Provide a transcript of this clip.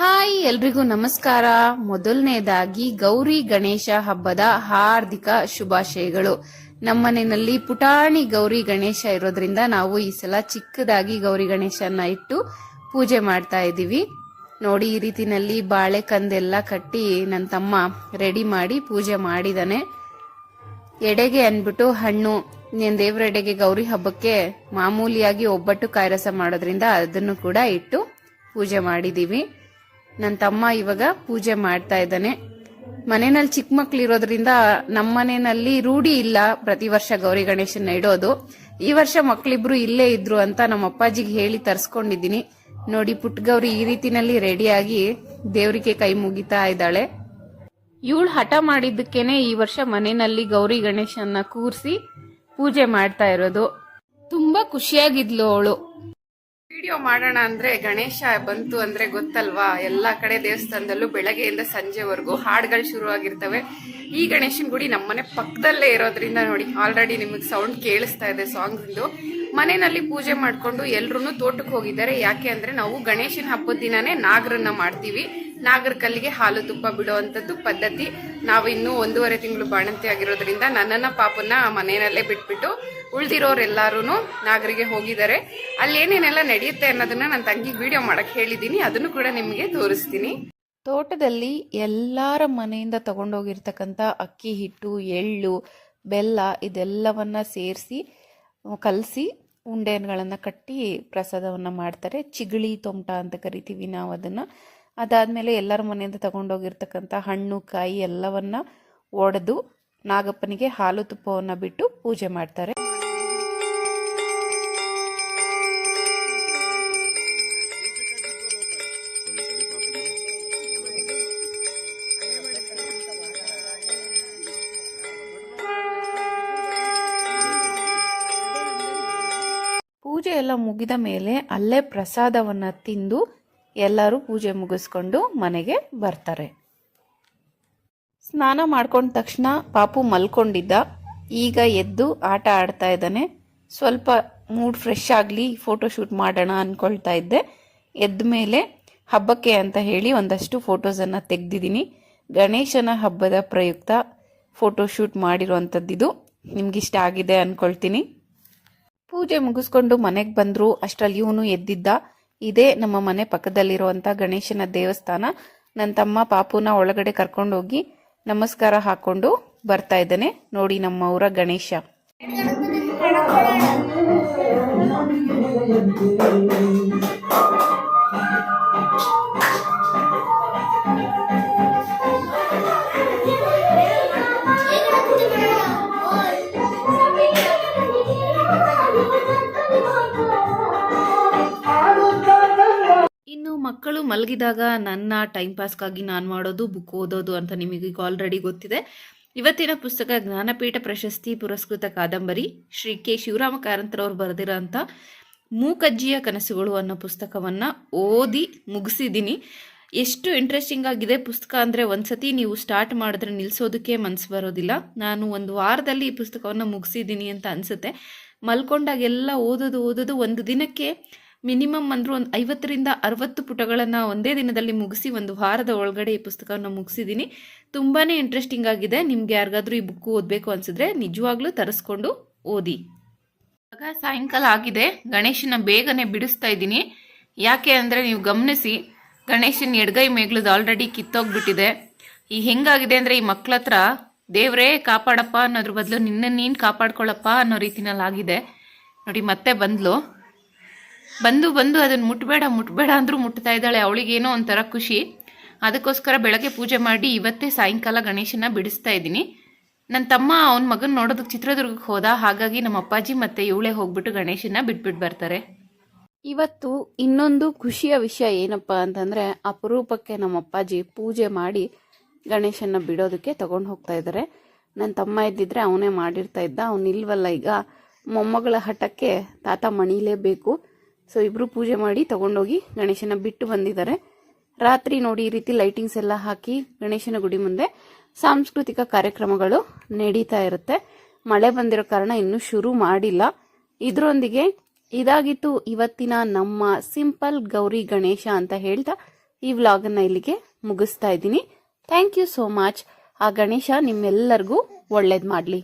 Hi, ಎಲ್ರಿಗೂ ನಮಸ್ಕಾರ. ಮೊದಲನೇದಾಗಿ ಗೌರಿ ಗಣೇಶ ಹಬ್ಬದ ಹಾರ್ದಿಕ ಶುಭಾಶಯಗಳು. ನಮ್ಮನೆಯಲ್ಲಿ ಪುಟಾಣಿ ಗೌರಿ ಗಣೇಶ ಇರೋದ್ರಿಂದ ನಾವು ಈ ಸಲ ಚಿಕ್ಕದಾಗಿ ಗೌರಿ ಗಣೇಶನ ಇಟ್ಟು ಪೂಜೆ ಮಾಡ್ತಾ ಇದ್ದೀವಿ. ನೋಡಿ, ಈ ರೀತಿನಲ್ಲಿ ಬಾಳೆಕಂದೆಲ್ಲ ಕಟ್ಟಿ ನನ್ನ ತಮ್ಮ ರೆಡಿ ಮಾಡಿ ಪೂಜೆ ಮಾಡಿದಾನೆ. ಎಡೆಗೆ ಅಂದ್ಬಿಟ್ಟು ಹಣ್ಣು, ನೀನ್ ದೇವ್ರ ಎಡೆಗೆ ಗೌರಿ ಹಬ್ಬಕ್ಕೆ ಮಾಮೂಲಿಯಾಗಿ ಒಬ್ಬಟ್ಟು ಕಾಯರಸ ಮಾಡೋದ್ರಿಂದ ಅದನ್ನು ಕೂಡ ಇಟ್ಟು ಪೂಜೆ ಮಾಡಿದೀವಿ. ನನ್ನ ತಮ್ಮ ಇವಾಗ ಪೂಜೆ ಮಾಡ್ತಾ ಇದ್ದಾನೆ. ಮನೆಯಲ್ಲಿ ಚಿಕ್ಕ ಮಕ್ಳು ಇರೋದ್ರಿಂದ ನಮ್ಮ ಮನೆಯಲ್ಲಿ ರೂಢಿ ಇಲ್ಲ ಪ್ರತಿ ವರ್ಷ ಗೌರಿ ಗಣೇಶನ ಇಡೋದು. ಈ ವರ್ಷ ಮಕ್ಳಿಬ್ರು ಇಲ್ಲೇ ಇದ್ರು ಅಂತ ನಮ್ಮ ಅಪ್ಪಾಜಿಗೆ ಹೇಳಿ ತರ್ಸ್ಕೊಂಡಿದ್ದೀನಿ. ನೋಡಿ ಪುಟ್ಟ ಗೌರಿ ಈ ರೀತಿನಲ್ಲಿ ರೆಡಿಯಾಗಿ ದೇವರಿಗೆ ಕೈ ಮುಗಿತಾ ಇದ್ದಾಳೆ. ಇವಳು ಹಠ ಮಾಡಿದ್ದಕ್ಕೇನೆ ಈ ವರ್ಷ ಮನೆಯಲ್ಲಿ ಗೌರಿ ಗಣೇಶನ್ನ ಕೂರಿಸಿ ಪೂಜೆ ಮಾಡ್ತಾ ಇರೋದು. ತುಂಬಾ ಖುಷಿಯಾಗಿದ್ಲು ಅವಳು. ವಿಡಿಯೋ ಮಾಡೋಣ ಅಂದ್ರೆ ಗಣೇಶ ಬಂತು ಅಂದ್ರೆ ಗೊತ್ತಲ್ವಾ? ಎಲ್ಲಾ ಕಡೆ ದೇವಸ್ಥಾನದಲ್ಲೂ ಬೆಳಗ್ಗೆಯಿಂದ ಸಂಜೆವರೆಗೂ ಹಾಡುಗಳು ಶುರು ಆಗಿರ್ತವೆ ಈ ಗಣೇಶನ ಗುಡಿ ನಮ್ಮನೆ ಪಕ್ಕದಲ್ಲೇ ಇರೋದ್ರಿಂದ ನೋಡಿ ಆಲ್ರೆಡಿ ನಿಮಗೆ ಸೌಂಡ್ ಕೇಳಿಸ್ತಾ ಇದೆ ಸಾಂಗ್ಸ್ ಮನೆಯಲ್ಲಿ ಪೂಜೆ ಮಾಡ್ಕೊಂಡು ಎಲ್ರು ತೋಟಕ್ಕೆ ಹೋಗಿದ್ದಾರೆ. ಯಾಕೆ ಅಂದ್ರೆ ನಾವು ಗಣೇಶನ ಹಬ್ಬದ ದಿನನೇ ನಾಗರನ್ನ ಮಾಡ್ತೀವಿ. ನಾಗರ ಕಲ್ಲಿಗೆ ಹಾಲು ತುಪ್ಪ ಬಿಡುವಂಥದ್ದು ಪದ್ಧತಿ. ನಾವು ಇನ್ನೂ ಒಂದೂವರೆ ತಿಂಗಳು ಬಾಣಂತಿ ಆಗಿರೋದ್ರಿಂದ ನನ್ನನ್ನು ಪಾಪನ್ನ ಮನೆಯಲ್ಲೇ ಬಿಟ್ಬಿಟ್ಟು ಉಳ್ದಿರೋರೆಲ್ಲಾರು ನಾಗರಿಗೆ ಹೋಗಿದ್ದಾರೆ. ಅಲ್ಲಿ ಏನೇನೆಲ್ಲ ನಡೆಯುತ್ತೆ ಅನ್ನೋದನ್ನ ನನ್ನ ತಂಗಿಗೆ ವಿಡಿಯೋ ಮಾಡಕ್ ಹೇಳಿದ್ದೀನಿ ಅದನ್ನು ಕೂಡ ನಿಮಗೆ ತೋರಿಸ್ತೀನಿ. ತೋಟದಲ್ಲಿ ಎಲ್ಲರ ಮನೆಯಿಂದ ತಗೊಂಡೋಗಿರ್ತಕ್ಕಂಥ ಅಕ್ಕಿ, ಹಿಟ್ಟು, ಎಳ್ಳು, ಬೆಲ್ಲ ಇದೆಲ್ಲವನ್ನ ಸೇರಿಸಿ, ಕಲಸಿ ಉಂಡೆಗಳನ್ನು ಕಟ್ಟಿ ಪ್ರಸಾದವನ್ನು ಮಾಡ್ತಾರೆ. ಚಿಗಳಿ ತೊಮಟ ಅಂತ ಕರಿತೀವಿ ನಾವು ಅದನ್ನು. ಅದಾದಮೇಲೆ ಎಲ್ಲರ ಮನೆಯಿಂದ ತಗೊಂಡೋಗಿರ್ತಕ್ಕಂಥ ಹಣ್ಣು, ಕಾಯಿ ಎಲ್ಲವನ್ನ ಒಡೆದು ನಾಗಪ್ಪನಿಗೆ ಹಾಲು ತುಪ್ಪವನ್ನು ಬಿಟ್ಟು ಪೂಜೆ ಮಾಡ್ತಾರೆ. ಎಲ್ಲ ಮುಗಿದ ಮೇಲೆ ಅಲ್ಲೇ ಪ್ರಸಾದವನ್ನ ತಿಂದು ಎಲ್ಲರೂ ಪೂಜೆ ಮುಗಿಸ್ಕೊಂಡು ಮನೆಗೆ ಬರ್ತಾರೆ. ಸ್ನಾನ ಮಾಡ್ಕೊಂಡ ತಕ್ಷಣ ಪಾಪು ಮಲ್ಕೊಂಡಿದ್ದ. ಈಗ ಎದ್ದು ಆಟ ಆಡ್ತಾ ಇದ್ದಾನೆ. ಸ್ವಲ್ಪ ಮೂಡ್ ಫ್ರೆಶ್ ಆಗಲಿ ಫೋಟೋ ಶೂಟ್ ಮಾಡೋಣ ಅಂದ್ಕೊಳ್ತಾ ಇದ್ದೆ. ಎದ್ದ ಮೇಲೆ ಹಬ್ಬಕ್ಕೆ ಅಂತ ಹೇಳಿ ಒಂದಷ್ಟು ಫೋಟೋಸನ್ನು ತೆಗೆದಿದ್ದೀನಿ. ಗಣೇಶನ ಹಬ್ಬದ ಪ್ರಯುಕ್ತ ಫೋಟೋ ಶೂಟ್ ಮಾಡಿರುವಂಥದ್ದಿದು ನಿಮ್ಗಿಷ್ಟ ಆಗಿದೆ ಅನ್ಕೊಳ್ತೀನಿ. ಪೂಜೆ ಮುಗಿಸ್ಕೊಂಡು ಮನೆಗೆ ಬಂದ್ರು, ಅಷ್ಟರಲ್ಲಿ ಇವನು ಎದ್ದಿದ್ದ. ಇದೇ ನಮ್ಮ ಮನೆ ಪಕ್ಕದಲ್ಲಿರುವಂತ ಗಣೇಶನ ದೇವಸ್ಥಾನ. ನನ್ನ ತಮ್ಮ ಪಾಪುನ ಒಳಗಡೆ ಕರ್ಕೊಂಡೋಗಿ ನಮಸ್ಕಾರ ಹಾಕೊಂಡು ಬರ್ತಾ ಇದ್ದಾನೆ. ನೋಡಿ ನಮ್ಮ ಊರ ಗಣೇಶ. ಮಕ್ಕಳು ಮಲಗಿದಾಗ ನನ್ನ ಟೈಮ್ ಪಾಸ್ಗಾಗಿ ನಾನು ಮಾಡೋದು ಬುಕ್ ಓದೋದು ಅಂತ ನಿಮಗೆ ಈಗ ಆಲ್ರೆಡಿ ಗೊತ್ತಿದೆ. ಇವತ್ತಿನ ಪುಸ್ತಕ ಜ್ಞಾನಪೀಠ ಪ್ರಶಸ್ತಿ ಪುರಸ್ಕೃತ ಕಾದಂಬರಿ ಶ್ರೀ ಕೆ. ಶಿವರಾಮ ಕಾರಂತರವರು ಬರೆದಿರೋಂಥ ಮೂಕಜ್ಜಿಯ ಕನಸುಗಳು ಅನ್ನೋ ಪುಸ್ತಕವನ್ನು ಓದಿ ಮುಗಿಸಿದ್ದೀನಿ. ಎಷ್ಟು ಇಂಟ್ರೆಸ್ಟಿಂಗ್ ಆಗಿದೆ ಪುಸ್ತಕ ಅಂದರೆ ಒಂದ್ಸತಿ ನೀವು ಸ್ಟಾರ್ಟ್ ಮಾಡಿದ್ರೆ ನಿಲ್ಲಿಸೋದಕ್ಕೆ ಮನಸ್ಸು ಬರೋದಿಲ್ಲ. ನಾನು ಒಂದು ವಾರದಲ್ಲಿ ಈ ಪುಸ್ತಕವನ್ನು ಮುಗಿಸಿದ್ದೀನಿ ಅಂತ ಅನಿಸುತ್ತೆ. ಮಲ್ಕೊಂಡಾಗೆಲ್ಲ ಓದೋದು ಓದೋದು ಒಂದು ದಿನಕ್ಕೆ ಮಿನಿಮಮ್ ಅಂದರೂ ಒಂದು ಐವತ್ತರಿಂದ ಅರವತ್ತು ಪುಟಗಳನ್ನು ಒಂದೇ ದಿನದಲ್ಲಿ ಮುಗಿಸಿ ಒಂದು ವಾರದ ಒಳಗಡೆ ಈ ಪುಸ್ತಕವನ್ನು ಮುಗಿಸಿದ್ದೀನಿ. ತುಂಬಾ ಇಂಟ್ರೆಸ್ಟಿಂಗ್ ಆಗಿದೆ. ನಿಮ್ಗೆ ಯಾರಿಗಾದ್ರೂ ಈ ಬುಕ್ ಓದಬೇಕು ಅನ್ಸಿದ್ರೆ ನಿಜವಾಗ್ಲೂ ತರಿಸ್ಕೊಂಡು ಓದಿ. ಆಗ ಸಾಯಂಕಾಲ ಆಗಿದೆ. ಗಣೇಶನ ಬೇಗನೆ ಬಿಡಿಸ್ತಾ ಇದ್ದೀನಿ. ಯಾಕೆ ಅಂದರೆ ನೀವು ಗಮನಿಸಿ, ಗಣೇಶನ ಎಡಗೈ ಮೇಗ್ಲದು ಆಲ್ರೆಡಿ ಕಿತ್ತೋಗ್ಬಿಟ್ಟಿದೆ. ಈ ಹೆಂಗಾಗಿದೆ ಅಂದರೆ ಈ ಮಕ್ಳ ಹತ್ರ ದೇವರೇ ಕಾಪಾಡಪ್ಪ ಅನ್ನೋದ್ರ ಬದಲು ನಿನ್ನ ನೀನು ಕಾಪಾಡ್ಕೊಳ್ಳಪ್ಪ ಅನ್ನೋ ರೀತಿನಲ್ಲಿ ಆಗಿದೆ ನೋಡಿ, ಮತ್ತೆ ಬಂದ್ಲು. ಬಂದು ಬಂದು ಅದನ್ನು ಮುಟ್ಬೇಡ ಮುಟ್ಬೇಡ ಅಂದರೂ ಮುಟ್ತಾ ಇದ್ದಾಳೆ. ಅವಳಿಗೇನೋ ಒಂಥರ ಖುಷಿ. ಅದಕ್ಕೋಸ್ಕರ ಬೆಳಗ್ಗೆ ಪೂಜೆ ಮಾಡಿ ಇವತ್ತೇ ಸಾಯಂಕಾಲ ಗಣೇಶನ ಬಿಡಿಸ್ತಾ ಇದ್ದೀನಿ. ನನ್ನ ತಮ್ಮ ಅವನ ಮಗನ ನೋಡೋದಕ್ಕೆ ಚಿತ್ರದುರ್ಗಕ್ಕೆ ಹೋದ. ಹಾಗಾಗಿ ನಮ್ಮ ಅಪ್ಪಾಜಿ ಮತ್ತೆ ಇವಳೆ ಹೋಗ್ಬಿಟ್ಟು ಗಣೇಶನ ಬಿಟ್ಬಿಟ್ಟು ಬರ್ತಾರೆ. ಇವತ್ತು ಇನ್ನೊಂದು ಖುಷಿಯ ವಿಷಯ ಏನಪ್ಪ ಅಂತಂದ್ರೆ ಅಪರೂಪಕ್ಕೆ ನಮ್ಮ ಅಪ್ಪಾಜಿ ಪೂಜೆ ಮಾಡಿ ಗಣೇಶನ ಬಿಡೋದಕ್ಕೆ ತಗೊಂಡು ಹೋಗ್ತಾ ಇದ್ದಾರೆ. ನನ್ನ ತಮ್ಮ ಇದ್ದಿದ್ರೆ ಅವನೇ ಮಾಡಿರ್ತಾ ಇದ್ದ. ಅವನಿಲ್ವಲ್ಲ ಈಗ ಮೊಮ್ಮಗಳ ಹಠಕ್ಕೆ ತಾತ ಮಣಿಲೇಬೇಕು. ಸೊ ಇಬ್ರು ಪೂಜೆ ಮಾಡಿ ತಗೊಂಡೋಗಿ ಗಣೇಶನ ಬಿಟ್ಟು ಬಂದಿದ್ದಾರೆ. ರಾತ್ರಿ ನೋಡಿ ಈ ರೀತಿ ಲೈಟಿಂಗ್ಸ್ ಎಲ್ಲ ಹಾಕಿ ಗಣೇಶನ ಗುಡಿ ಮುಂದೆ ಸಾಂಸ್ಕೃತಿಕ ಕಾರ್ಯಕ್ರಮಗಳು ನಡೀತಾ ಇರುತ್ತೆ. ಮಳೆ ಬಂದಿರೋ ಕಾರಣ ಇನ್ನೂ ಶುರು ಮಾಡಿಲ್ಲ. ಇದರೊಂದಿಗೆ ಇದಾಗಿತ್ತು ಇವತ್ತಿನ ನಮ್ಮ ಸಿಂಪಲ್ ಗೌರಿ ಗಣೇಶ ಅಂತ ಹೇಳ್ತಾ ಈ ವ್ಲಾಗನ್ನು ಇಲ್ಲಿಗೆ ಮುಗಿಸ್ತಾ ಇದ್ದೀನಿ. ಥ್ಯಾಂಕ್ ಯು ಸೋ ಮಚ್ ಆ ಗಣೇಶ ನಿಮ್ಮೆಲ್ಲರಿಗೂ ಒಳ್ಳೇದು ಮಾಡಲಿ.